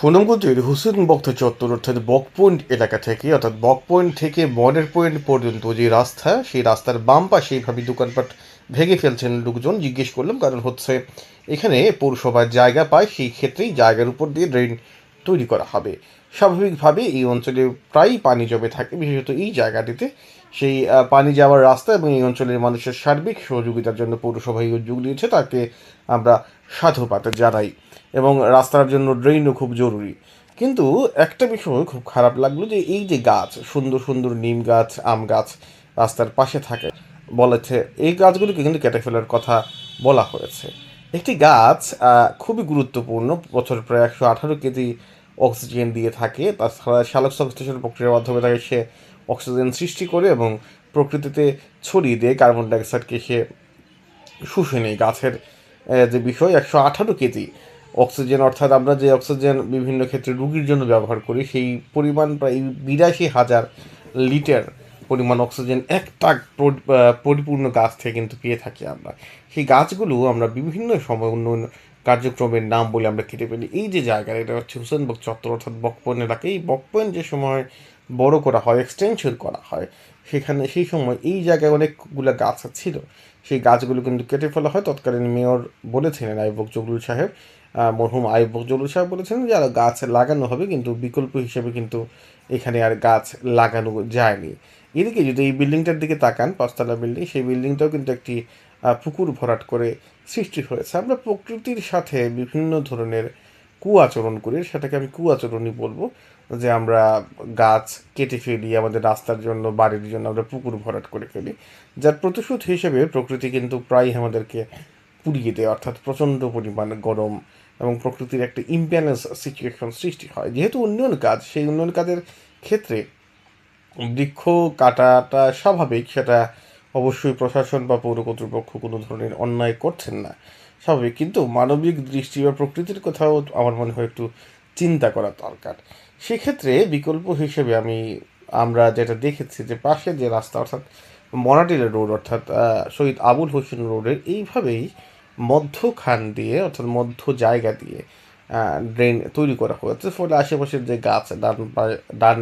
সুনামগঞ্জের হুসেন বক্ত চত্বর অর্থাৎ বক পয়েন্ট এলাকা থেকে, অর্থাৎ বক পয়েন্ট থেকে মডেল পয়েন্ট পর্যন্ত যে রাস্তা, সেই রাস্তার বাম পাশে এইভাবে দোকানপাট ভেঙে ফেলছেন লোকজন, জিজ্ঞেস করলাম, কারণ হচ্ছে এখানে পৌরসভার জায়গা পায়, সেই ক্ষেত্রেই জায়গার উপর দিয়ে ড্রেন তৈরি করা হবে। স্বাভাবিকভাবে এই অঞ্চলে প্রায়ই পানি জমে থাকে, বিশেষত এই জায়গাটিতে। সেই পানি যাওয়ার রাস্তা এবং এই অঞ্চলের মানুষের সার্বিক সহযোগিতার জন্য পৌরসভা এই উদ্যোগ নিয়েছে, তাকে আমরা সাধুবাদ জানাই এবং রাস্তার জন্য ড্রেনও খুব জরুরি। কিন্তু একটা বিষয় খুব খারাপ লাগল যে এই যে গাছ, সুন্দর সুন্দর নিম গাছ, আম গাছ রাস্তার পাশে থাকে, বলেছে, এই গাছগুলিকে কিন্তু কেটে ফেলার কথা বলা হয়েছে। একটি গাছ খুবই গুরুত্বপূর্ণ, বছর প্রায় একশো আঠারো কেজি অক্সিজেন দিয়ে থাকে তাছাড়া শালক সংশ্লেষণ প্রক্রিয়ার মাধ্যমে তাকে সে অক্সিজেন সৃষ্টি করে এবং প্রকৃতিতে ছড়িয়ে দিয়ে কার্বন ডাইঅক্সাইডকে সে শুষে নেই গাছের যে বিষয়, একশো আঠারো কেজি অক্সিজেন, অর্থাৎ আমরা যে অক্সিজেন বিভিন্ন ক্ষেত্রে রুগীর জন্য ব্যবহার করি, সেই পরিমাণ প্রায় বিরাশি হাজার লিটার পরিমাণ অক্সিজেন একটা পরি- পরিপূর্ণ গাছ থেকে কিন্তু পেয়ে থাকি আমরা। সেই গাছগুলো আমরা বিভিন্ন সময় উন্নয়ন কার্যক্রমের নাম বলে আমরা কেটে ফেলি। এই যে জায়গাটা, এটা হচ্ছে হুসেনবক চত্বর অর্থাৎ বকপয়েন্ট এলাকা। এই বকপয়েন্ট যে সময় বড় করা হয় এক্সটেনশন করা হয়, সেখানে সেই সময় এই জায়গায় অনেকগুলো গাছ ছিল। সেই গাছগুলো কিন্তু কেটে ফেলা হয়। তৎকালীন মেয়র বলেছিলেন আইবক জগলুল সাহেব মরহুম আইবক জগলুল সাহেব বলেছিলেন যে, আর গাছ লাগানো হবে কিন্তু বিকল্প হিসেবে কিন্তু এখানে আর গাছ লাগানো যায়নি। এদিকে যদি এই বিল্ডিংটার দিকে তাকান, পাঁচতলা বিল্ডিং, সেই বিল্ডিংটাও কিন্তু একটি পুকুর ভরাট করে সৃষ্টি হয়েছে। আমরা প্রকৃতির সাথে বিভিন্ন ধরনের কুয়াচরণ করি। সেটাকে আমি কুয়াচরণই বলব। যে আমরা গাছ কেটে ফেলি, আমাদের রাস্তার জন্য, বাড়ির জন্য আমরা পুকুর ভরাট করে ফেলি। যার প্রতিশোধ হিসেবে প্রকৃতি কিন্তু প্রায় আমাদেরকে পুড়িয়ে দেয়, অর্থাৎ প্রচণ্ড পরিমাণ গরম এবং প্রকৃতির একটা ইমব্যালেন্স সিচুয়েশন সৃষ্টি হয়। যেহেতু উন্নয়ন কাজ, সেই উন্নয়ন কাজের ক্ষেত্রে বৃক্ষ কাটাটা স্বাভাবিক, সেটা অবশ্যই প্রশাসন বা পৌর কর্তৃপক্ষ কোনো ধরনের অন্যায় করছেন না। স্বাভাবিক, কিন্তু মানবিক দৃষ্টি বা প্রকৃতির কথাও আমার মনে হয় একটু চিন্তা করা দরকার। সেক্ষেত্রে বিকল্প হিসেবে আমি, আমরা যেটা দেখেছি যে পাশে যে রাস্তা, অর্থাৎ মনাটিলা রোড, অর্থাৎ শহীদ আবুল হোসেন রোডের এইভাবেই মধ্যখান দিয়ে, অর্থাৎ মধ্য জায়গা দিয়ে ড্রেন তৈরি করা হয়েছে। ফলে আশেপাশের যে গাছ, ডান ডান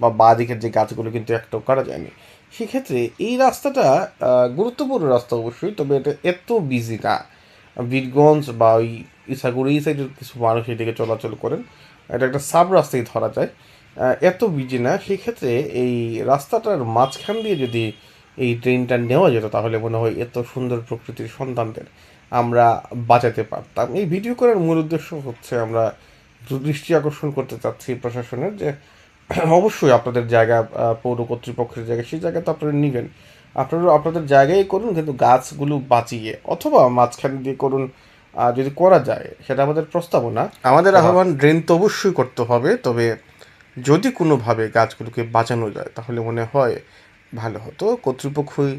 বা বাঁ দিকের যে গাছগুলো কিন্তু একটাও করা যায়নি। সেক্ষেত্রে এই রাস্তাটা গুরুত্বপূর্ণ রাস্তা অবশ্যই, তবে এটা এত বিজি না। বীরগঞ্জ বা ওই ইসাগুড়ি, এই সাইডের কিছু মানুষ এদিকে চলাচল করেন। এটা একটা সাব রাস্তায় ধরা যায়। এত বিজি না। সেক্ষেত্রে এই রাস্তাটার মাঝখান দিয়ে যদি এই ট্রেনটা নেওয়া যেত, তাহলে মনে হয় এত সুন্দর প্রকৃতির সন্তানদের আমরা বাঁচাতে পারতাম। এই ভিডিও করার মূল উদ্দেশ্য হচ্ছে আমরা দৃষ্টি আকর্ষণ করতে চাচ্ছি প্রশাসনের যে অবশ্যই আপনাদের জায়গা পৌর কর্তৃপক্ষের জায়গা সেই জায়গা তো আপনারা নেবেন। আপনারা আপনাদের জায়গায় করুন কিন্তু গাছগুলো বাঁচিয়ে অথবা মাঝখান দিয়ে করুন যদি করা যায় সেটা আমাদের প্রস্তাবনা। আমাদের আহ্বান ড্রেন তো অবশ্যই করতে হবে তবে যদি কোনোভাবে গাছগুলোকে বাঁচানো যায় তাহলে মনে হয় ভালো হতো। কর্তৃপক্ষই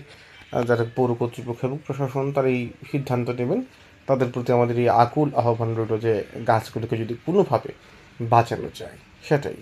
যারা পৌর কর্তৃপক্ষ এবং প্রশাসন তার এই সিদ্ধান্ত নেবেন। তাদের প্রতি আমাদের এই আকুল আহ্বান রইল যে গাছগুলোকে যদি কোনোভাবে বাঁচানো যায় সেটাই।